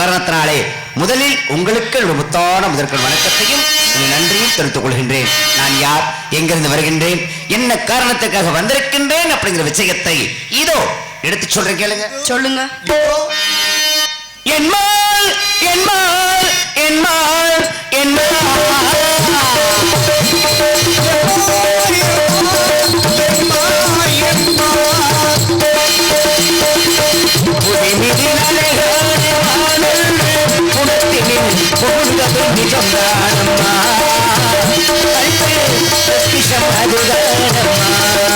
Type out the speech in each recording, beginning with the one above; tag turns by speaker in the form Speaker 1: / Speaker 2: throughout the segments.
Speaker 1: காரணத்தினாலே முதலில் உங்களுக்கு முத்தான முதற்கள் வணக்கத்தையும் நன்றியும் தெரிவித்துக் கொள்கின்றேன். நான் யார்? எங்கிருந்து வருகின்றேன்? என்ன காரணத்துக்காக வந்திருக்கின்றேன் அப்படிங்கிற விஷயத்தை இதோ எடுத்து சொல்றேன் கேளுங்க.
Speaker 2: சொல்லுங்க.
Speaker 1: என்மாள் నిజమానమ్మా అంటే ప్రతి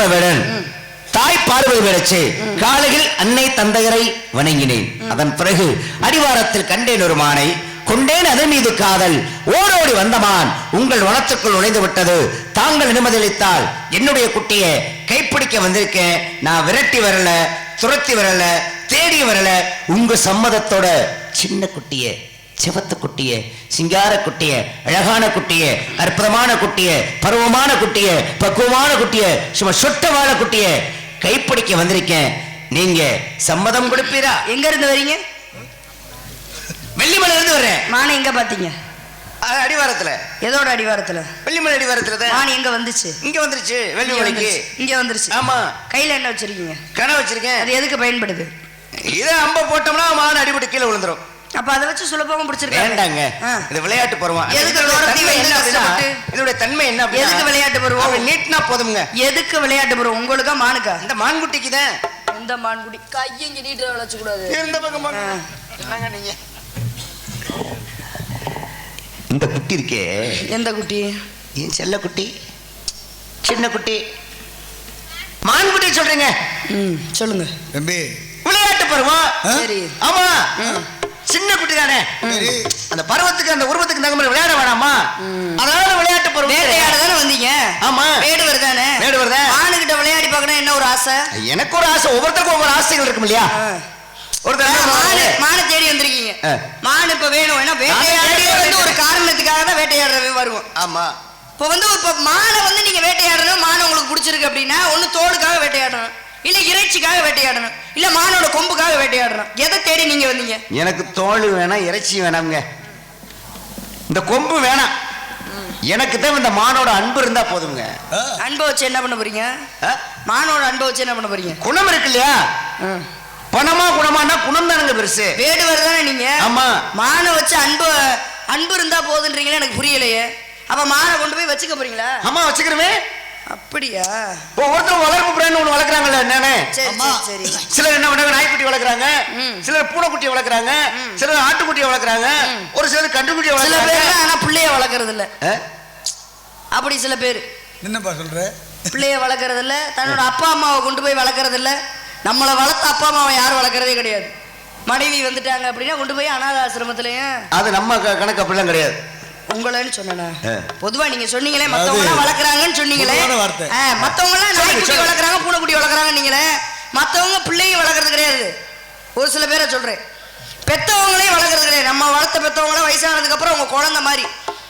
Speaker 1: தந்தை தாய் பார்வை விடச்சு காலையில் அன்னை தந்தையரை வணங்கினேன். அதன் பிறகு அடிவாரத்தில் கண்டேன் ஒரு மானை கொண்டேன் அதன் மீது காதல். ஓடோடி வந்தமான் உங்கள் வனத்துக்குள் நுழைந்து விட்டது. தாங்கள் அனுமதியளித்தால் என்னுடைய குட்டியை கைப்பிடிக்க வந்திருக்கேன். நான் விரட்டி வரல துரத்தி வரல தேடி வரல உங்க சம்மதத்தோட சின்ன குட்டியை. சிவத்த குட்டிய சிங்கார குட்டிய அழகான குட்டிய அற்புதமான குட்டிய பருவமான குட்டிய பக்குவமான குட்டிய சும்மா சொட்ட வாழ குட்டிய கைப்பிடிக்க வந்திருக்கேன். நீங்க சம்மதம் கொடுப்பீரா?
Speaker 2: எங்க இருந்து வரீங்க?
Speaker 1: வெள்ளிமலை இருந்து வர்றேன்.
Speaker 2: மானை எங்க பாத்தீங்க
Speaker 1: அடிவாரத்துல.
Speaker 2: எதோட அடிவாரத்துல?
Speaker 1: வெள்ளிமலை அடிவாரத்துல தான்.
Speaker 2: மான் எங்க வந்துச்சு?
Speaker 1: இங்க வந்துருச்சு வெள்ளிமலைக்கு.
Speaker 2: இங்க வந்துருச்சு.
Speaker 1: ஆமா.
Speaker 2: கையில என்ன வச்சிருக்கீங்க?
Speaker 1: கணை வச்சிருக்கேன்.
Speaker 2: அது எதுக்கு பயன்படுது?
Speaker 1: இதை அம்ப போட்டோம்னா மான் அடிபட்டு கீழே விழுந்துரும்.
Speaker 2: அப்ப அதை வச்சு சுலபமா பிடிச்சிருக்காங்க
Speaker 1: வேண்டாங்க. இது விளையாட்டு பருவம்.
Speaker 2: எதுக்கு
Speaker 1: இதோட தன்மை என்ன
Speaker 2: எதுக்கு விளையாட்டு பருவம்?
Speaker 1: நீட்டினா போதுங்க
Speaker 2: எதுக்கு விளையாட்டு போறோம் உங்களுக்கா மானுக்கா?
Speaker 1: இந்த மான்குட்டிக்கு தான்.
Speaker 2: எந்த மான்குடி கையங்க நீட்டு வளர்ச்சி கூடாது
Speaker 1: இந்த பக்கம். என்னங்க நீங்க? இந்த குட்டி இருக்கே.
Speaker 2: எந்த குட்டி?
Speaker 1: என் செல்ல குட்டி. சின்ன குட்டி. மான் குட்டி சொல்றீங்க.
Speaker 2: ம் சொல்லுங்க.
Speaker 3: தம்பி.
Speaker 1: விளையாட்டு பருவம்.
Speaker 2: சரி.
Speaker 1: ஆமா. சின்ன குட்டி தானே?
Speaker 3: சரி.
Speaker 1: அந்த பருவத்துக்கு அந்த உருவத்துக்கு தகுந்த மாதிரி விளையாட வேணாமா? அதனால விளையாட்டு பருவம்
Speaker 2: வேட்டையாட தானே வந்தீங்க?
Speaker 1: ஆமா.
Speaker 2: வேடுவர் தானே
Speaker 1: வேடுவர் தான்.
Speaker 2: மானுகிட்ட விளையாடி பார்க்கணும் என்ன ஒரு ஆசை?
Speaker 1: எனக்கு ஒரு ஆசை. ஒவ்வொருத்தருக்கும் ஒவ்வொரு ஆசைகள் இருக்கும் இல்லையா? ஒருத்தர்
Speaker 2: மானு தேடி வந்திருக்கீங்க. மான் இப்ப வேணும். ஏன்னா வேட்டையாடுறது வந்து ஒரு. காரணத்துக்காக தான் வருவோம்
Speaker 1: ஆமா.
Speaker 2: இப்போ வந்து இப்போ மானை வந்து நீங்க வேட்டையாடணும். மானை உங்களுக்கு பிடிச்சிருக்கு அப்படின்னா ஒண்ணு தோலுக்காக வேட்டையாடணும். இல்ல இறைச்சிக்காக வேட்டையாடணும். இல்ல மானோட கொம்புக்காக வேட்டையாடணும். எதை தேடி நீங்க வந்தீங்க?
Speaker 1: எனக்கு தோல் வேணாம் இறைச்சி வேணாம்ங்க. இந்த கொம்பு வேணாம். எனக்கு தான் இந்த மானோட அன்பு இருந்தா போதுங்க
Speaker 2: அன்பை வச்சு என்ன பண்ண போறீங்க?
Speaker 1: ஆ?
Speaker 2: மானோட அன்பை வச்சு என்ன பண்ண போறீங்க?
Speaker 1: குணம் இருக்கு இல்லையா? பணமா குணமானா குணம் தானுங்க பெருசு.
Speaker 2: வேடுவர் தானே நீங்க?
Speaker 1: ஆமா.
Speaker 2: மானை வச்சு அன்பு அன்பு இருந்தா போதுன்றீங்களே? எனக்கு புரியலையே. அப்ப மானை கொண்டு போய் வச்சுக்க போறீங்களா?
Speaker 1: அம்மா வச்சுக்கிறவே
Speaker 2: அப்படியா?
Speaker 1: ஒவ்வொருத்தரும் வளர்ப்பு பிராண்ட் ஒண்ணு வளர்க்குறாங்கல்ல என்னன்னு? சிலர் என்ன பண்ணாங்க நாய்க்குட்டி வளர்க்குறாங்க
Speaker 2: ம்.
Speaker 1: சிலர் பூனைக்குட்டியை வளர்க்குறாங்க சிலர் ஆட்டுக்குட்டியை வளர்க்குறாங்க ஒரு சிலர் கண்டுக்குட்டியை
Speaker 2: சில
Speaker 1: வளர்க்குறாங்க.
Speaker 2: பேர் ஆனா பிள்ளைய வளர்க்கறது இல்ல? அப்படி சில பேர்.
Speaker 3: என்னப்பா சொல்ற?
Speaker 2: பிள்ளைய வளர்க்கறது இல்ல தன்னோட அப்பா அம்மாவை கொண்டு போய் வளர்க்கறது இல்ல நம்மளை வளர்த்த அப்பா அம்மாவை யாரும் வளர்க்கறதே கிடையாது. மனைவி வந்துட்டாங்க அப்படின்னா கொண்டு போய் அனாத ஆசிரமத்திலயும்
Speaker 1: அது நம்ம க- கணக்கு அப்படிலாம் கிடையாது.
Speaker 2: உங்களைன்னு சொன்னேனா?
Speaker 1: ஆ.
Speaker 2: பொதுவா நீங்க சொன்னீங்களே மத்தவங்க எல்லாம் வளர்க்குறாங்கன்னு சொன்னீங்களே. மத்தவங்க எல்லாம் நாய்க்குட்டி. வளர்க்குறாங்க பூனைக்குட்டி வளர்க்குறாங்க நீங்களே. மத்தவங்க பிள்ளைங்க வளர்க்கறது கிடையாது. ஒரு சில பேரை சொல்றேன். பெத்தவங்களையும் வளர்க்கறது கிடையாது. நம்ம வளர்த்த பெத்தவங்களாம் வயசானதுக்கு அப்புறம் அவங்க குழந்தை மாதிரி.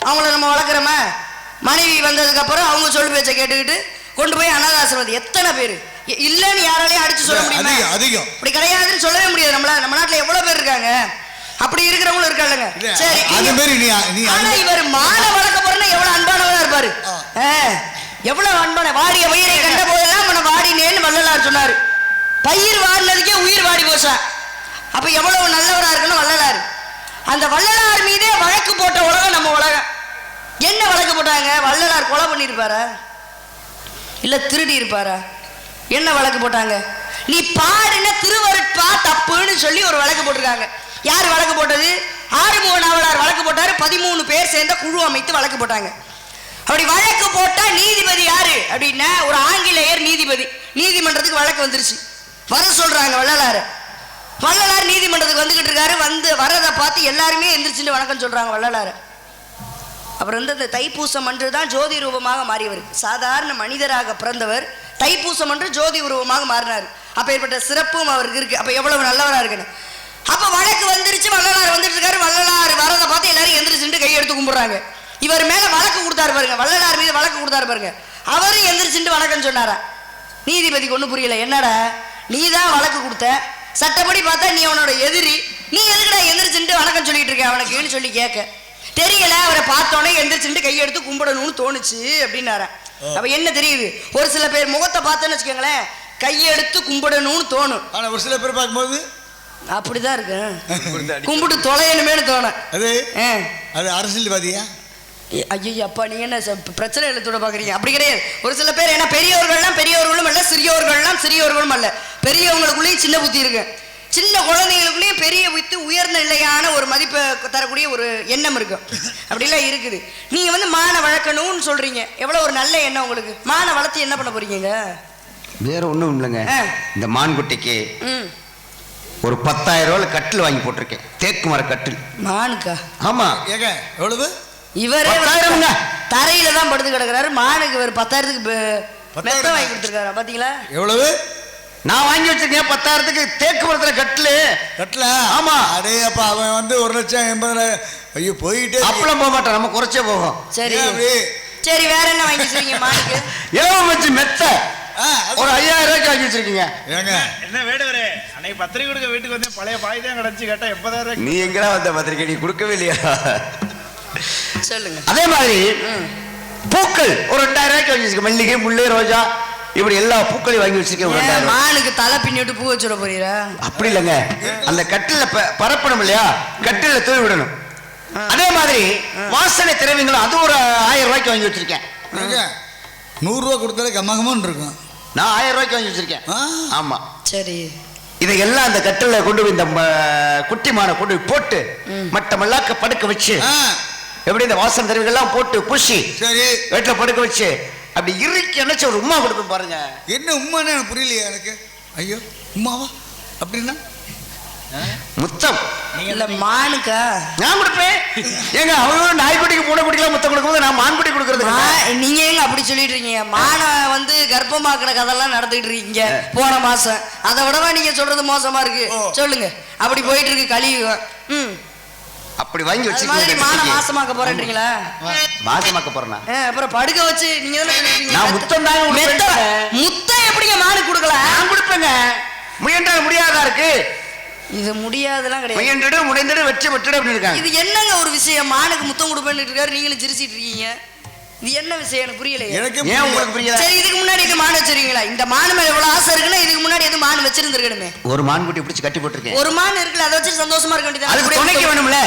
Speaker 2: அவங்கள நம்ம வளர்க்குறோமா? மனைவி வந்ததுக்கு அப்புறம் அவங்க சொல் பேச்சை கேட்டுக்கிட்டு கொண்டு போய் அனாதாசிரமம் எத்தனை பேர்? இல்லைன்னு யாராலையும் அடிச்சு சொல்ல முடியுமா?
Speaker 3: அதிகம்
Speaker 2: அப்படி கிடையாதுன்னு சொல்லவே முடியாது. நம்மள நம்ம நாட்டுல எவ்வளவு பேர் இருக்காங்க? அப்படி இருக்கிறவங்களும் இருக்காங்க
Speaker 3: இல்ல,
Speaker 2: சரி
Speaker 3: அது மாதிரி நீ நீ
Speaker 2: ஆனா இவர் மாலை வளர்க்க போறேன்னா எவ்வளவு அன்பானவரா இருப்பாரு. எவ்வளவு அன்பான வாடிய வயிறை கண்ட போதெல்லாம் உன வாடினேன்னு வள்ளலார் சொன்னாரு. பயிர் வாடினதுக்கே உயிர் வாடி போச்சா. அப்ப எவ்வளவு நல்லவரா இருக்கணும் வள்ளலார். அந்த வள்ளலார் மீதே வழக்கு போட்ட உலகம் நம்ம உலகம். என்ன வழக்கு போட்டாங்க? வள்ளலார் கொலை பண்ணியிருப்பாரா? இல்ல திருடி இருப்பாரா என்ன வழக்கு போட்டாங்க? நீ பாடின திருவருட்பா தப்புன்னு சொல்லி ஒரு வழக்கு போட்டிருக்காங்க. யார் வழக்கு போட்டது? ஆறுமுக நாவலார் வழக்கு போட்டாரு. பதிமூணு பேர் சேர்ந்த குழு அமைத்து வழக்கு போட்டாங்க. அப்படி வழக்கு போட்டா நீதிபதி யாரு அப்படின்னா ஒரு ஆங்கிலேயர் நீதிபதி. நீதிமன்றத்துக்கு வழக்கு வந்துருச்சு. வர சொல்றாங்க வள்ளலார். வள்ளலார் நீதிமன்றத்துக்கு வந்துகிட்டு இருக்காரு. வந்து வரதை பார்த்து எல்லாருமே எந்திரிச்சுட்டு வணக்கம் சொல்றாங்க வள்ளலார். அப்புறம் வந்து அந்த தைப்பூசம் அன்று தான் ஜோதி ரூபமாக மாறியவர். சாதாரண மனிதராக பிறந்தவர். தைப்பூசம் அன்று ஜோதி உருவமாக மாறினார். அப்பேற்பட்ட சிறப்பும் அவருக்கு இருக்கு. அப்ப எவ்வளவு நல்லவராக இருக்குன்னு அப்ப வழக்கு வந்துருச்சு வள்ளலார் வந்துட்டு இருக்காரு வள்ளலார் வரதை பார்த்து எல்லாரும் எந்திரிச்சுட்டு கையெடுத்து கும்பிடுறாங்க. இவர் மேல வழக்கு கொடுத்தாரு பாருங்க. வள்ளலார் மீது வழக்கு கொடுத்தாரு பாருங்க. அவரும் எந்திரிச்சுட்டு வணக்கம் சொன்னாரா? நீதிபதிக்கு ஒன்றும் புரியல. என்னடா? நீ தான் வழக்கு கொடுத்த. சட்டப்படி பார்த்தா நீ அவனோட எதிரி. நீ எதுக்குடா எந்திரிச்சுட்டு வணக்கம் சொல்லிட்டு இருக்க? அவனுக்குன்னு சொல்லி கேட்க. தெரியல அவரை பார்த்தோன்னே எந்திரிச்சுட்டு கையெடுத்து கும்பிடணும்னு தோணுச்சு அப்படின்னாரா. அப்ப என்ன தெரியுது? ஒரு சில பேர் முகத்தை பார்த்தோன்னு வச்சுக்கோங்களேன் கையெடுத்து கும்பிடணும்னு தோணும்.
Speaker 3: ஆனா ஒரு சில பேர் பார்க்கும்போது
Speaker 2: அப்படிதான் இருக்கு. கும்பிட்டு தொலையணுமேனு தோணும்
Speaker 3: அது?
Speaker 2: ஆ.
Speaker 3: அது அரசியல்வாதியா?
Speaker 2: ஐயோ அப்பா நீங்க என்ன ச- பிரச்சனை எழுத்தோட பாக்குறீங்க. அப்படி கிடையாது. ஒரு சில பேர் என்ன பெரியவர்கள்லாம் பெரியவர்களும் அல்ல சிறியவர்கள்லாம் சிறியவர்களும் அல்ல. பெரியவங்களுக்குள்ளேயும் சின்ன புத்தி இருக்கு. சின்ன குழந்தைங்களுக்குள்ளேயும் பெரிய புத்தி உயர்ந்த நிலையான ஒரு மதிப்பை தரக்கூடிய ஒரு எண்ணம் இருக்கும் அப்படிலாம் இருக்குது. நீங்க வந்து மான வளர்க்கணும்னு சொல்றீங்க. எவ்வளவு ஒரு நல்ல எண்ணம் உங்களுக்கு. மான வளர்த்து என்ன பண்ண போறீங்க
Speaker 1: வேற ஒண்ணும் இல்லைங்க. இந்த மான்குட்டிக்கு
Speaker 2: ம்.
Speaker 1: ஒரு பத்தாயிரம் ரூபாய் கட்டில் வாங்கி போட்டிருக்கேன். தேக்கு மர கட்டில்.
Speaker 2: மானுக்கா?
Speaker 1: ஆமா.
Speaker 3: ஏங்க எவ்வளவு?
Speaker 2: இவரே
Speaker 1: பத்தாயிரம்ங்க.
Speaker 2: தரையில தான் படுத்து கிடக்குறாரு. மானுக்கு இவர் பத்தாயிரத்துக்கு மெத்த வாங்கி கொடுத்துருக்காரு பாத்தீங்களா?
Speaker 3: எவ்வளவு?
Speaker 1: நான் வாங்கி வச்சிருக்கேன் பத்தாயிரத்துக்கு தேக்கு மரத்துல கட்டில்.
Speaker 3: கட்டல?
Speaker 1: ஆமா.
Speaker 3: அடே அப்பா அவன் வந்து ஒரு லட்சம் எண்பதாயிரம் ஐயோ போயிட்டே.
Speaker 1: அப்பளம் போக மாட்டோம் நம்ம குறைச்சே போகும்.
Speaker 2: சரி.
Speaker 3: ஏன்?
Speaker 2: சரி வேற என்ன வாங்கி வச்சிருக்கீங்க மானுக்கு?
Speaker 1: இலவ வச்சு மெத்த?
Speaker 3: அது-
Speaker 1: ஒரு ஐயாயிரம் ரூபாய்க்கு வாங்கி வச்சிருக்கீங்க.
Speaker 3: ஏங்க.
Speaker 4: என்ன வேடுவரே அன்னைக்கு பத்திரிக்கை கொடுக்க வீட்டுக்கு வந்து பழைய பாய் தான் கிடச்சி கேட்டா ரூபாய்க்கு
Speaker 1: நீ எங்கடா வந்த பத்திரிக்கை? நீ கொடுக்கவே இல்லையா?
Speaker 2: சொல்லுங்க.
Speaker 1: அதே மாதிரி பூக்கள் ஒரு ரெண்டாயிரம் ரூபாய்க்கு வாங்கி வச்சிருக்கேன். மல்லிகை முல்லை ரோஜா இப்படி எல்லா பூக்களையும் வாங்கி வச்சிருக்கேன்.
Speaker 2: மானுக்கு தலை பின்னிட்டு பூ வச்சுட போறீரா?
Speaker 1: அப்படி இல்லைங்க. அந்த கட்டில ப- பரப்பணும் இல்லையா? கட்டில தூவி விடணும். அதே மாதிரி வாசனை திரவியங்களும் அது ஒரு ஆயிரம் ரூபாய்க்கு வாங்கி வச்சிருக்கேன்.
Speaker 3: நூறுரூவா கொடுத்தாலே கம்மகமான்னு இருக்கும்.
Speaker 1: நான் ஆயிரம் ரூபாய்க்கு வாங்கி வச்சிருக்கேன். ஆமா.
Speaker 2: சரி.
Speaker 1: இதையெல்லாம் அந்த கட்டில கொண்டு போய் இந்த ம- குட்டி மானை கொண்டு போய் போட்டு மட்ட மல்லாக்க படுக்க வச்சு எப்படி இந்த வாசனை திரவியங்கள்லாம் போட்டு பூசி
Speaker 3: சரி.
Speaker 1: வீட்டுல படுக்க வச்சு அப்படி இறுக்கி அணைச்சு ஒரு உமா கொடுப்பேன் பாருங்க.
Speaker 3: என்ன உண்மைன்னு எனக்கு புரியலையே எனக்கு. ஐயோ உமாவா அப்படின்னா?
Speaker 1: முத்தம்.
Speaker 2: இல்ல மானுக்கா?
Speaker 1: நான் கொடுப்பேன். ஏங்க அவங்க நாய்க்குட்டிக்கு பூனைக்குட்டிக்கெல்லாம் முத்தம் கொடுக்கும்போது நான் மான்குட்டி கொடுக்கறது.
Speaker 2: நீங்க எங்க அப்படி சொல்லிட்டு இருக்கீங்க? மானை வந்து கர்ப்பமாக்குற கதெல்லாம் நடத்திட்டு இருக்கீங்க போன மாசம். அதை விடவா நீங்க சொல்றது மோசமா இருக்கு. சொல்லுங்க. அப்படி போயிட்டு இருக்கு ம்.
Speaker 1: அப்படி வாங்கி
Speaker 2: அது மாதிரி மான
Speaker 1: வச்சு
Speaker 2: மாசமாக்க போறேன்றீங்களா?
Speaker 1: மாசமாக்க போறேனா
Speaker 2: அப்புறம் படுக்க வச்சு நீங்க.
Speaker 1: நான் முத்தம் தாங்க
Speaker 2: முத்தம் எப்படிங்க மானுக்கு கொடுக்கல
Speaker 1: நான் கொடுப்பேங்க. முயன்றால் முடியாதா இருக்கு?
Speaker 2: இது முடியாதெல்லாம் கிடையாது.
Speaker 1: முயன்றிடு முடைந்திடு வெற்றி பெற்றுடு அப்படின்னு இருக்காங்க.
Speaker 2: இது என்னங்க ஒரு விஷயம்? மானுக்கு முத்தம் கொடுப்பேன்னு இருக்காரு நீங்களும் சிரிச்சிட்டு இருக்கீங்க. இது என்ன விஷயம்? எனக்கு புரியலையே.
Speaker 3: எனக்கு
Speaker 1: ஏன் உங்களுக்கு புரியல?
Speaker 2: சரி இதுக்கு முன்னாடி இது மான் வச்சிருக்கீங்களா? இந்த மான் மேல எவ்வளவு ஆசை இருக்குன்னா இதுக்கு முன்னாடி எதுவும் மான் வச்சிருந்துருக்கணுமே.
Speaker 1: ஒரு மான்குட்டி பிடிச்சு கட்டி போட்டிருக்கேன்.
Speaker 2: ஒரு மான் இருக்குல்ல அதை வச்சு சந்தோஷமா இருக்க
Speaker 1: அதுக்கு துணைக்கு
Speaker 2: வேண்டியது
Speaker 1: வேணும்ல?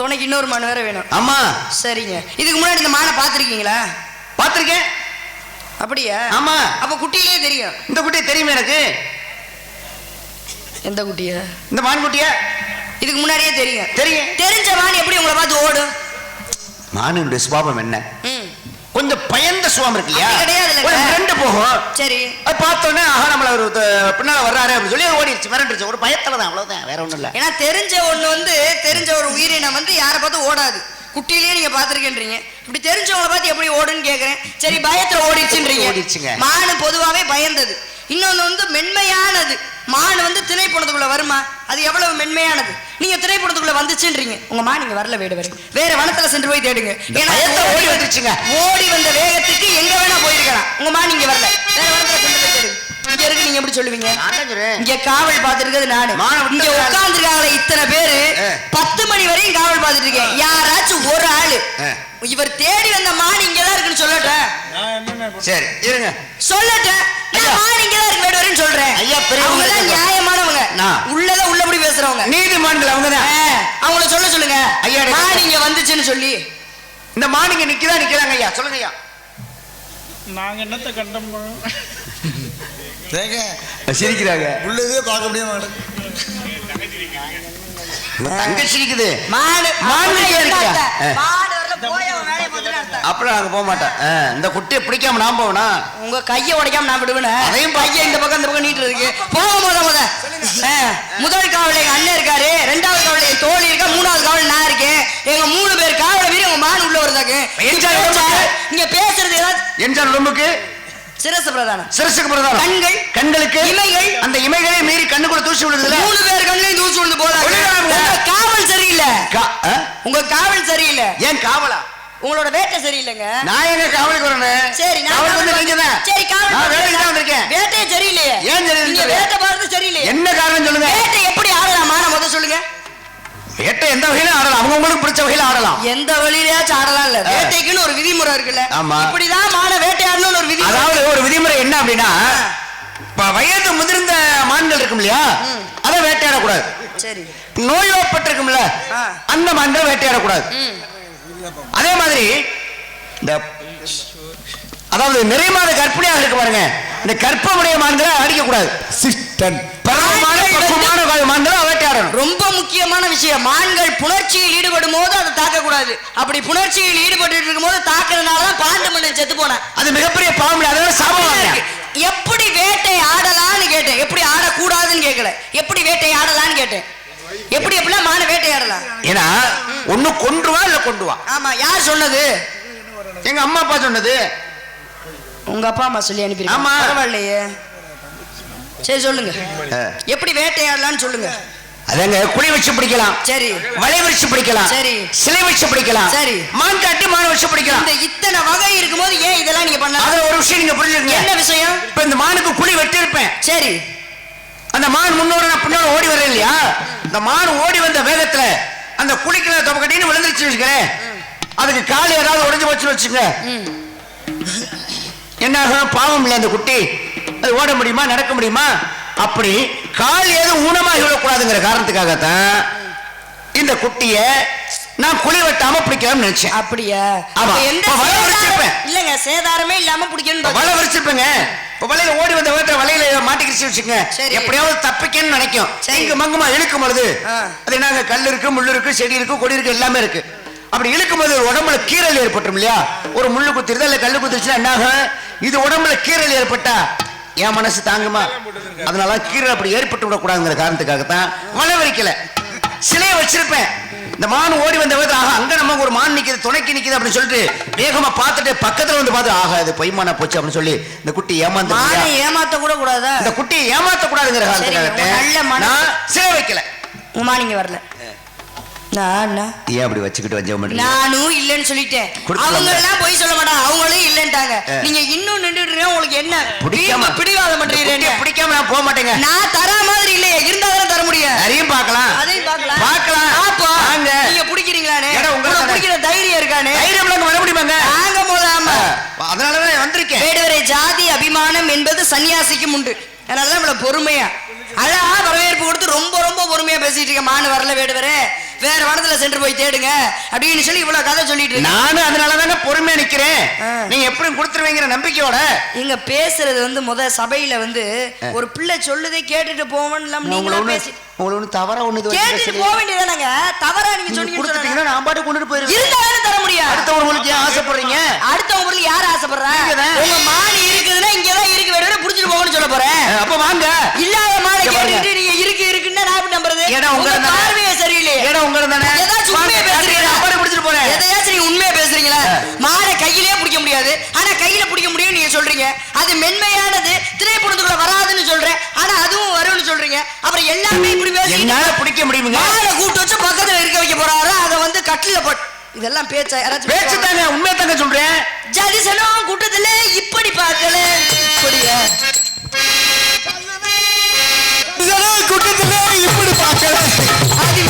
Speaker 2: துணைக்கு இன்னொரு மான் வேற வேணும்.
Speaker 1: ஆமா.
Speaker 2: சரிங்க. இதுக்கு முன்னாடி இந்த மானை பார்த்திருக்கீங்களா?
Speaker 1: பாத்திருக்கேன்
Speaker 2: அப்படியா?
Speaker 1: ஆமா.
Speaker 2: அப்ப குட்டியிலே தெரியும்.
Speaker 1: இந்த குட்டி தெரியுமே எனக்கு?
Speaker 2: எந்த குட்டிய?
Speaker 1: இந்த மான்குட்டிய
Speaker 2: இதுக்கு முன்னாடியே தெரியும்.
Speaker 1: தெரியும்.
Speaker 2: தெரிஞ்ச மான் எப்படி உங்களை பார்த்து ஓடும்?
Speaker 1: மானுடைய சுபாவம் என்ன? கொஞ்சம் பயந்த சுபாவம் இருக்கு இல்லையா? ரெண்டு போகும்.
Speaker 2: சரி.
Speaker 1: அது பார்த்தோன்னே ஆஹா நம்மள ஒரு பின்னால வர்றாரு அப்படின்னு சொல்லி ஓடிடுச்சு மிரண்டுருச்சு. ஒரு பயத்துல தான் அவ்வளவுதான் வேற ஒண்ணும் இல்ல.
Speaker 2: ஏன்னா தெரிஞ்ச ஒண்ணு வந்து தெரிஞ்ச ஒரு உயிரினம் வந்து யாரை பார்த்து ஓடாது. குட்டியிலேயே நீங்க பாத்திருக்கேன்றீங்க இப்படி தெரிஞ்சவங்கள பார்த்து எப்படி ஓடுன்னு கேக்குறேன். சரி பயத்துல ஓடிடுச்சுன்றீங்க
Speaker 1: ஓடிடுச்சுங்க.
Speaker 2: மானு பொதுவாவே பயந்தது. இன்னொன்னு வந்து மென்மையானது. மான் வந்து திரைப்படத்துக்குள்ள வருமா? அது எவ்வளவு மென்மையானது. நீங்க திரைப்படத்துக்குள்ள வந்துச்சுன்றீங்க. உங்க மான் நீங்க வரல வீடு வரை வேற வனத்துல சென்று போய் தேடுங்க. ஏன்னா ஓடி
Speaker 1: ஓடி
Speaker 2: வந்து-
Speaker 1: வந்துச்சுங்க.
Speaker 2: ஓடி வந்த வேகத்துக்கு எங்க வேணா போயிருக்கலாம். உங்க மான் இங்க வரல. வேற வனத்துல சென்று போய் தேடுங்க. இங்க இருக்கு நீங்க எப்படி சொல்லுவீங்க?
Speaker 1: நான்.
Speaker 2: இங்க காவல் பார்த்திருக்கிறது நானு.
Speaker 1: மானை
Speaker 2: இங்க. உட்கார்ந்துருக்காங்களே இத்தனை பேரு. பத்து மணி வரையும் காவல் பார்த்துட்டு இருக்கேன். யாராச்சும் ஒரு ஆளு. இவர் தேடி வந்த மான் இங்கதான் இருக்குன்னு சொல்லட்டேன்
Speaker 4: நான்
Speaker 1: சரி இருங்க.
Speaker 2: சொல்லட்டேன் நான். மான் இங்கதான் இருக்கு வேடு சொல்றேன்.
Speaker 1: ஐயா,
Speaker 2: அவங்க
Speaker 1: சொல்றேன்.
Speaker 2: நியாயமானவங்க.
Speaker 1: நான்.
Speaker 2: உள்ளத உள்ளபடி பேசுறவங்க.
Speaker 1: நீதிமன்றங்கள் அவங்கதான்
Speaker 2: ஆ, அவங்கள சொல்ல சொல்லுங்க.
Speaker 1: ஐயா,
Speaker 2: மான் இங்க வந்துச்சுன்னு சொல்லி.
Speaker 1: இந்த மானிங்க நிக்குதா நிக்கிறாங்க ஐயா? சொல்லுங்க ஐயா.
Speaker 4: நாங்க என்னத்தை கண்டோம்
Speaker 1: சிரிக்கிறாங்க.
Speaker 3: உள்ளதே பார்க்க முடிய மாட்டேன்
Speaker 1: அங்க சிரிக்குது?
Speaker 2: மாடு
Speaker 1: மான்
Speaker 2: மாடு.
Speaker 1: அப்புறம் நாங்க போக மாட்டோம் ஆ, இந்த குட்டியை பிடிக்காம நான் போவனா?
Speaker 2: உங்க கைய உடைக்காம நான் விடுவேன்.
Speaker 1: அதையும்
Speaker 2: கைய இந்த பக்கம் இந்த பக்கம் நீட்டு இருக்கு. போக முத முத முதல் காவல் எங்க அண்ணன் இருக்காரு ரெண்டாவது காவல் என் தோழி இருக்கா மூணாவது காவல் நான் இருக்கேன். எங்க மூணு பேர் காவல மீறி உங்க மான் உள்ள வருதாக்கு? நீங்க பேசுறது ஏதாவது
Speaker 1: என்றால் உடம்புக்கு?
Speaker 2: சிரசு பிரதானம்.
Speaker 1: சிரசுக்கு பிரதானம்.
Speaker 2: கண்கள்,
Speaker 1: கண்களுக்கு
Speaker 2: இமைகள்,
Speaker 1: அந்த இமைகளை மீறி கண்ணுக்குள்ள தூசி விழுதுல
Speaker 2: மூணு பேர் கண்ணையும் தூசி விழுந்து. உங்க காவல் சரியில்லை? உங்க காவல் சரியில்லை.
Speaker 1: ஏன் காவலா?
Speaker 2: உங்களோட வேட்டை சரியில்லைங்க.
Speaker 1: நான் எங்க காவலுக்கு வரணும்
Speaker 2: சரி நான்
Speaker 1: காவலுக்கு வந்து
Speaker 2: சரி காவல்
Speaker 1: நான் வேலைக்கு தான் வந்திருக்கேன்.
Speaker 2: வேட்டையே சரியில்லையே.
Speaker 1: ஏன் சரியில்லை
Speaker 2: நீங்க? வேட்டை பார்த்து சரியில்லையே.
Speaker 1: என்ன காரணம் சொல்லுங்க.
Speaker 2: வேட்டை எப்படி ஆடலாமா நான் முத சொல்லுங்க.
Speaker 1: வேட்டை எந்த வகையிலும் ஆடலாம் அவங்க உங்களுக்கு பிடிச்ச வகையில ஆடலாம்
Speaker 2: எந்த வழியிலயாச்சும் ஆடலாம் இல்ல. வேட்டைக்குன்னு ஒரு விதிமுறை இருக்குல்ல
Speaker 1: ஆமா.
Speaker 2: இப்படிதான் மான வேட்டையாடணும்னு ஒரு விதிமுறை
Speaker 1: அதாவது ஒரு விதிமுறை என்ன அப்படின்னா வயது முதிர்ந்த மான்கள் இருக்கும் இல்லையா. அதை வேட்டையாடக்கூடாது
Speaker 2: சரி
Speaker 1: நோய்வாப்பட்டிருக்கும்ல
Speaker 2: ஆ.
Speaker 1: அந்த மான்கள் வேட்டையாடக்கூடாது. அதே மாதிரி இந்த அதாவது நிறைமாத கற்பிணியாக இருக்கு பாருங்க. இந்த கற்பமுடைய மான்களை அடிக்க கூடாது
Speaker 3: சிஸ்டன்
Speaker 2: ரொம்ப முக்கியமான விஷயம். மான்கள் புணர்ச்சியில் ஈடுபடும் போது அதை தாக்க கூடாது அப்படி புணர்ச்சியில் ஈடுபட்டு இருக்கும் போது தாக்குறதுனால தான் பாண்டு மன்னன் செத்து போனேன்.
Speaker 1: அது மிகப்பெரிய பாவம். அதனால சாபம்.
Speaker 2: எப்படி வேட்டை ஆடலாம்னு கேட்டேன். எப்படி ஆடக்கூடாதுன்னு கேட்கல. எப்படி வேட்டை ஆடலாம்னு கேட்டேன். எப்படி எப்படிலாம் மான வேட்டையாடலாம்.
Speaker 1: ஏன்னா ஒண்ணு கொன்றுவா இல்ல கொண்டு வா
Speaker 2: ஆமா யார் சொன்னது?
Speaker 1: எங்க அம்மா அப்பா சொன்னது
Speaker 2: உங்க அப்பா அம்மா சொல்லி அனுப்பிருக்காங்க
Speaker 1: ஆமா.
Speaker 2: பரவாயில்லையே. சரி சொல்லுங்க. எப்படி வேட்டையாடலாம்னு சொல்லுங்க.
Speaker 1: அதங்க குழி வச்சு பிடிக்கலாம்.
Speaker 2: சரி.
Speaker 1: வலை வச்சு பிடிக்கலாம்.
Speaker 2: சரி.
Speaker 1: சிலை வச்சு பிடிக்கலாம்.
Speaker 2: சரி.
Speaker 1: மான் காட்டி மான் வச்சு பிடிக்கலாம்.
Speaker 2: இந்த இத்தனை வகை இருக்கும்போது ஏன் இதெல்லாம் நீங்க பண்ணலாம்?
Speaker 1: அதுல ஒரு விஷயம் நீங்க புரிஞ்சுக்கங்க.
Speaker 2: என்ன விஷயம்?
Speaker 1: இப்ப இந்த மானுக்கு குழி வெட்டி இருப்பேன்.
Speaker 2: சரி.
Speaker 1: அந்த மான் முன்னோட நான் பின்னோட ஓடி வரேன் இல்லையா? இந்த மான் ஓடி வந்த வேகத்துல அந்த குழிக்குள்ள தொப்பக்கட்டின்னு விழுந்துருச்சு வச்சுக்கிறேன் அதுக்கு கால் ஏதாவது உடைஞ்சு போச்சுன்னு வச்சுங்க
Speaker 2: ம்.
Speaker 1: என்ன ஆகும் பாவம் இல்லை அந்த குட்டி அது ஓட முடியுமா நடக்க முடியுமா அப்படி கால் ஏதும் ஊனமாகி விடக்கூடாதுங்கிற காரணத்துக்காகத்தான் இந்த குட்டிய நான் குழி வெட்டாம பிடிக்கலாம்னு நினைச்சேன்
Speaker 2: அப்படியா. இல்லங்க சேதாரமே இல்லாம பிடிக்கணும்
Speaker 1: வலை விரிச்சிருப்பேங்க இப்ப வலையில ஓடி வந்த வேகத்துல வலையில மாட்டிக்கிச்சு வச்சுங்க
Speaker 2: சரி.
Speaker 1: எப்படியாவது தப்பிக்கன்னு நினைக்கும். இங்க மங்குமா இழுக்கும் பொழுது. அது என்னங்க கல் இருக்கு முள்ளு இருக்கு செடி இருக்கு கொடி இருக்கு எல்லாமே இருக்கு அப்படி இழுக்கும் போது உடம்புல கீறல் ஏற்பட்டுரும் இல்லையா? ஒரு முள்ளு குத்திருதா இல்ல கல்லு குத்திருச்சுன்னா என்ன இது உடம்புல கீறல் ஏற்பட்டா என் மனசு தாங்குமா? அதனால கீறல் அப்படி ஏற்பட்டு விடக்கூடாதுங்கிற காரணத்துக்காகத்தான் வலை விரிக்கல சிலையை வச்சிருப்பேன். இந்த மான் ஓடி வந்த விதத்துல ஆஹா அங்க நம்ம ஒரு மான் நிக்குது துணைக்கு நிக்குது அப்படின்னு சொல்லிட்டு வேகமா பார்த்துட்டு பக்கத்துல வந்து பார்த்து ஆஹா இது பொய்மானா போச்சு அப்படின்னு சொல்லி இந்த குட்டி ஏமாந்து
Speaker 2: ஏமாத்த கூட கூடாதா
Speaker 1: இந்த குட்டியை ஏமாத்த கூடாதுங்கிற காரணத்துக்காக. நான் சிலை வைக்கல.
Speaker 2: உமா நீங்க வரல.
Speaker 1: ஏன் அப்படி வச்சுக்கிட்டு வஞ்சம் பண்றீங்க?
Speaker 2: நானும் இல்லைன்னு சொல்லிட்டேன். அவங்க எல்லாம் போய் சொல்ல மாட்டாங்க. அவங்களும் இல்லன்ட்டாங்க. நீங்க இன்னும் நின்றுட்டு உங்களுக்கு என்ன?
Speaker 1: பிடிக்காம
Speaker 2: பண்றீங்க
Speaker 1: குட்டியை பிடிக்காம நான் போக மாட்டேங்க.
Speaker 2: நான் தர மாதிரி இல்லையே. இருந்தா தானே தர முடியும்.
Speaker 1: அதையும் பார்க்கலாம்.
Speaker 2: அதையும் பார்க்கலாம்.
Speaker 1: பார்க்கலாம்.
Speaker 2: பாப்போம்.
Speaker 1: வாங்க.
Speaker 2: நீங்க பிடிக்கிறீங்களா
Speaker 1: இடம் உங்க
Speaker 2: உனக்கு
Speaker 1: தானே.
Speaker 2: பிடிக்கிற தைரியம் இருக்கானே?
Speaker 1: தைரியம்ல அங்க வர முடியுமாங்க? இருக்கேன்
Speaker 2: வேடுவரை ஜாதி அபிமானம் என்பது சன்னியாசிக்கும் உண்டு. அதனால இவ்வளவு பொறுமையா அழகா வரவேற்பு கொடுத்து ரொம்ப ரொம்ப பொறுமையா பேசிட்டு இருக்க மானு வரல வேடுவரே. வேற வனத்துல சென்று போய் தேடுங்க அப்படின்னு சொல்லி இவ்வளவு கதை சொல்லிட்டு
Speaker 1: நானும் அதனாலதானே பொறுமையா நிக்கிறேன். நீங்க எப்படியும் கொடுத்துருவீங்கிற நம்பிக்கையோட.
Speaker 2: இங்க பேசுறது வந்து முத சபையில வந்து ஒரு பிள்ளை சொல்லுதே கேட்டுட்டு போவோம் இல்லாம
Speaker 1: உங்களை
Speaker 2: நீங்களா
Speaker 1: ஒண்ணு
Speaker 2: பேசி
Speaker 1: உங்களை ஒண்ணு தவறா ஒண்ணு
Speaker 2: கேட்டுட்டு. போக வேண்டியதானங்க தவறா நீங்க சொன்னாங்க.
Speaker 1: நான் பாட்டு கொண்டுட்டு போயிருவேன்.
Speaker 2: இருந்தா தானே தர முடியும்
Speaker 1: அடுத்தவங்களுக்கு ஏன் ஆசைப்படுறீங்க?
Speaker 2: அடுத்தவங்க பொருள் யார் ஆசைப்படுறா. உங்க மாடு இருக்குதுன்னா இங்கதான் இருக்கு. வேற புடிச்சிட்டு போகணும்னு சொல்ல போறேன்.
Speaker 1: அப்ப வாங்க.
Speaker 2: இல்லாத மாடை. கேட்டுட்டு நீங்க இருக்கு இருக்குன்னா நான் எப்படி நம்புறது?
Speaker 1: இடம் உங்க
Speaker 2: உங்க
Speaker 1: தானே?
Speaker 2: பார்வையே சரியில்லையே
Speaker 1: இடம் உங்களுக்கு தானே?
Speaker 2: ஏதாச்சும் உண்மையை பேசுறீங்களா?
Speaker 1: அப்பாடு பிடிச்சிட்டு போறேன்.
Speaker 2: எதையாச்சும் நீங்க உண்மையா பேசுறீங்களா? மாடை கையிலேயே பிடிக்க முடியாது ஆனா கையில பிடிக்க முடியும் நீங்க சொல்றீங்க. அது மென்மையானது திரைப்படத்துக்குள்ள வராதுன்னு சொல்றேன் ஆனா அதுவும் வரும்னு சொல்றீங்க. அப்புறம் எல்லாமே இப்படி பேசி
Speaker 1: என்னால பிடிக்க முடியுமுங்க
Speaker 2: மாடை கூட்டு வச்சு பக்கத்துல இருக்க வைக்க போறாரு அதை வந்து கட்டில போட் இதெல்லாம் பேச்சா யாராச்சும்
Speaker 1: பேச்சு தாங்க உண்மையை தாங்க சொல்றேன்.
Speaker 2: ஜதிசனம் கூட்டத்துல இப்படி பார்க்கல. இப்படியா?
Speaker 3: கூட்டத்துல இப்படி பார்க்கல
Speaker 2: ஆதி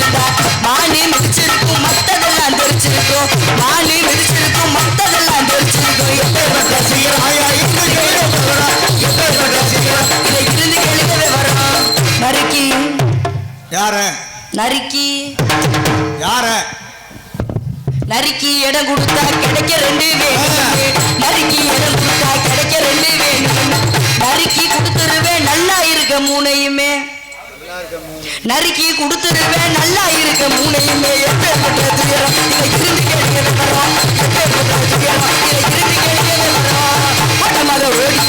Speaker 2: படுத்துருந்தா மானு மிதிச்சிருக்கும் மத்ததெல்லாம் தெரிச்சிருக்கும். மானு மிதிச்சிருக்கும் மத்ததெல்லாம் தெரிச்சிருக்கும். எப்பேற்பட்ட சீரம்
Speaker 3: ஆயா இங்க
Speaker 2: எப்பேற்பட்ட சீரம் இதை இருந்து கேளுக்கவே வரும் நறுக்கி.
Speaker 3: யார?
Speaker 2: நறுக்கி.
Speaker 3: யார?
Speaker 2: நறுக்கி இடம் கொடுத்தா கிடைக்க ரெண்டு வேணும். நறுக்கி இடம் கொடுத்தா கிடைக்க ரெண்டு வேணும். நறுக்கி கொடுத்துருவேன் நல்லா இருக்க மூணையுமே. நறுக்கி கொடுத்துருவேன் நல்லா இருக்க மூணையுமே. எப்பேற்பட்ட துயரம்? இதை இருந்து கேட்கவே வரோம் எப்பேற்பட்ட துயரம்? இதை இருந்து ஓடி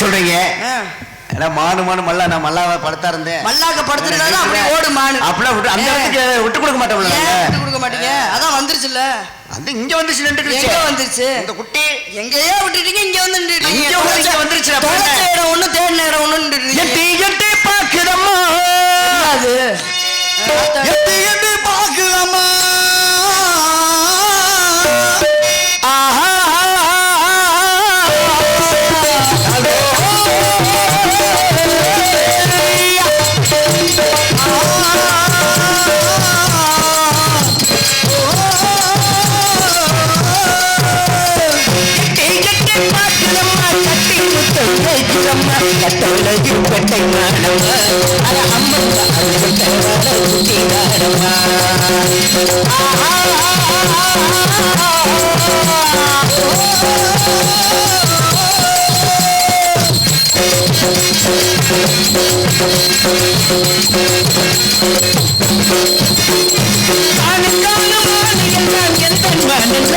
Speaker 1: சொல்றீங்க. ஏன்னா மானு மானு மல்லா நான் மல்லாவை படுத்தா இருந்தேன்.
Speaker 2: மல்லாக்க படுத்துறதால அப்படி ஓடு மானு.
Speaker 1: அப்படிலாம் விட்டு அந்த
Speaker 2: ஏன்?
Speaker 1: இடத்துக்கு விட்டு கொடுக்க மாட்டோம்ல
Speaker 2: ஏன்
Speaker 1: நாங்க.
Speaker 2: விட்டு கொடுக்க மாட்டீங்க? அதான் வந்துருச்சுல்ல.
Speaker 1: அது இங்க வந்துச்சு
Speaker 2: எங்க வந்துருச்சு?
Speaker 1: இந்த குட்டி.
Speaker 2: எங்கேயோ விட்டுட்டீங்க இங்க வந்து
Speaker 1: வந்துருச்சு,
Speaker 2: தொலைச்ச? இடம் ஒண்ணு தேடின இடம் ஒண்ணு நின்னுட்டீங்க.
Speaker 1: எட்டி எட்டி பாக்குதம்மா
Speaker 2: அது
Speaker 3: எட்டி எட்டி பார்க்கலாமா
Speaker 1: கைமானம்மா அட அம்மம்மா அழுது தரவாட குட்டிகாரம்மா காணுக்கான மாலையெல்லாம் என் தன்மானல்ல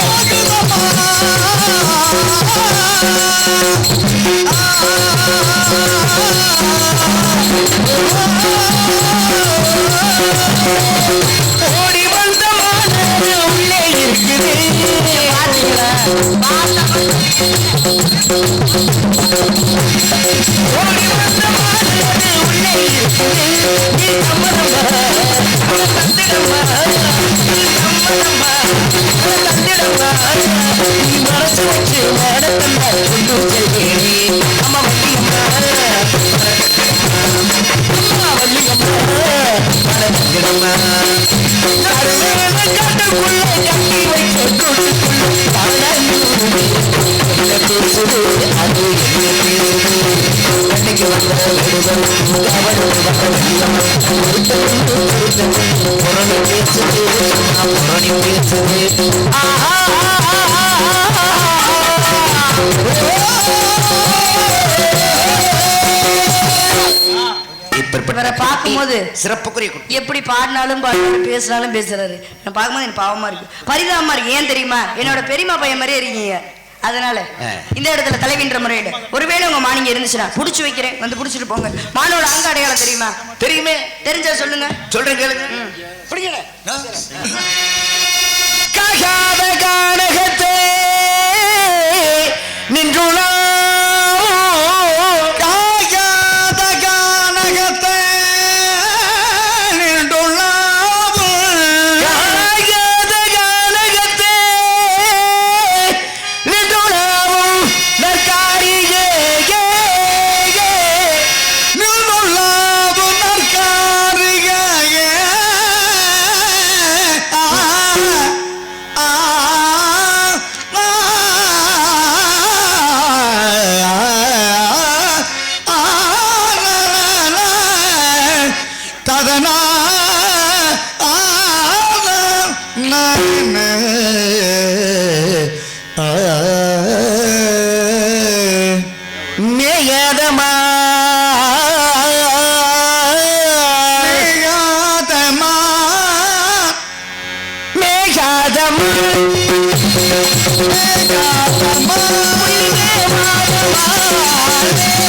Speaker 1: ஓடி வந்த மானது உள்ளே இருக்குது. ஓடி அம்மா வள்ளியம்மா அம்மா வள்ளியம்மா மன தந்திடம்மா கருவேல காட்டுக்குள்ள கட்டி வைக்க கூட்டுக்குள்ள தானாயூருமே என்ன பேசுது அது என்ன பேசுது கண்ணைக்கு வந்த விடுதல் அவனோட வகையம் ஒருத்தன் ஒருத்தன் புறணி பேசுது புறணி பேசுது ஆஹா.
Speaker 3: இவரை பார்க்கும்போது
Speaker 1: சிறப்புக்குரிய
Speaker 3: எப்படி பாடினாலும் பாடினாரு பேசினாலும் பேசுறாரு. நான் பார்க்கும்போது எனக்கு பாவமா இருக்கு. பரிதாபமா இருக்கு. ஏன் தெரியுமா? என்னோட பெரியம்மா பையன் மாதிரியே இருக்கீங்க. அதனால. இந்த இடத்துல தலைவின்ற முறையில ஒருவேளை உங்க மானிங்க இருந்துச்சுன்னா புடிச்சு வைக்கிறேன். வந்து புடிச்சிட்டு போங்க. மானோட அங்க அடையாளம் தெரியுமா?
Speaker 1: தெரியுமே.
Speaker 3: தெரிஞ்சா சொல்லுங்க.
Speaker 1: சொல்றேன் கேளுங்க.
Speaker 3: பிடிக்கல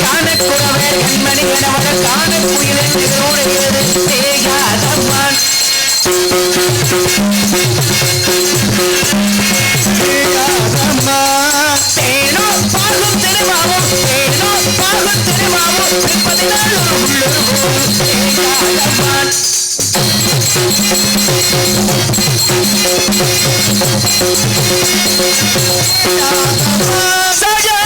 Speaker 1: காணக்குறவே கண்மணி கணவன காண குயிலின் திருவுடையது தேயாதம்மான் தேயாதம்மா தேனோ பாகும் திருமாவும் தேனோ பாகும் திருமாவும் திருப்பதினாள் ஒரு உள்ளுருவோம் தேயாதம்மான் சஜாத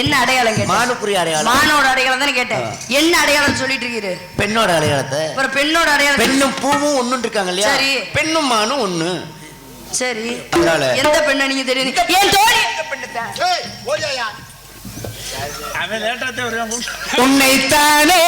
Speaker 2: என்ன அடையாளம் கேட்டேன்?
Speaker 1: மானுக்குரிய அடையாளம்.
Speaker 2: மானோட அடையாளம் தானே கேட்டேன். என்ன அடையாளம் சொல்லிட்டு இருக்கீரு
Speaker 1: பெண்ணோட அடையாளத்தை.
Speaker 2: அப்புறம் பெண்ணோட அடையாளம்
Speaker 1: பெண்ணும் பூவும் ஒண்ணு இருக்காங்க இல்லையா?
Speaker 2: சரி.
Speaker 1: பெண்ணும் மானும் ஒண்ணு.
Speaker 2: சரி.
Speaker 1: அதனால
Speaker 2: எந்த பெண்ணை நீங்க தெரியுது? என் தோழி?
Speaker 1: உன்னைத்தானே.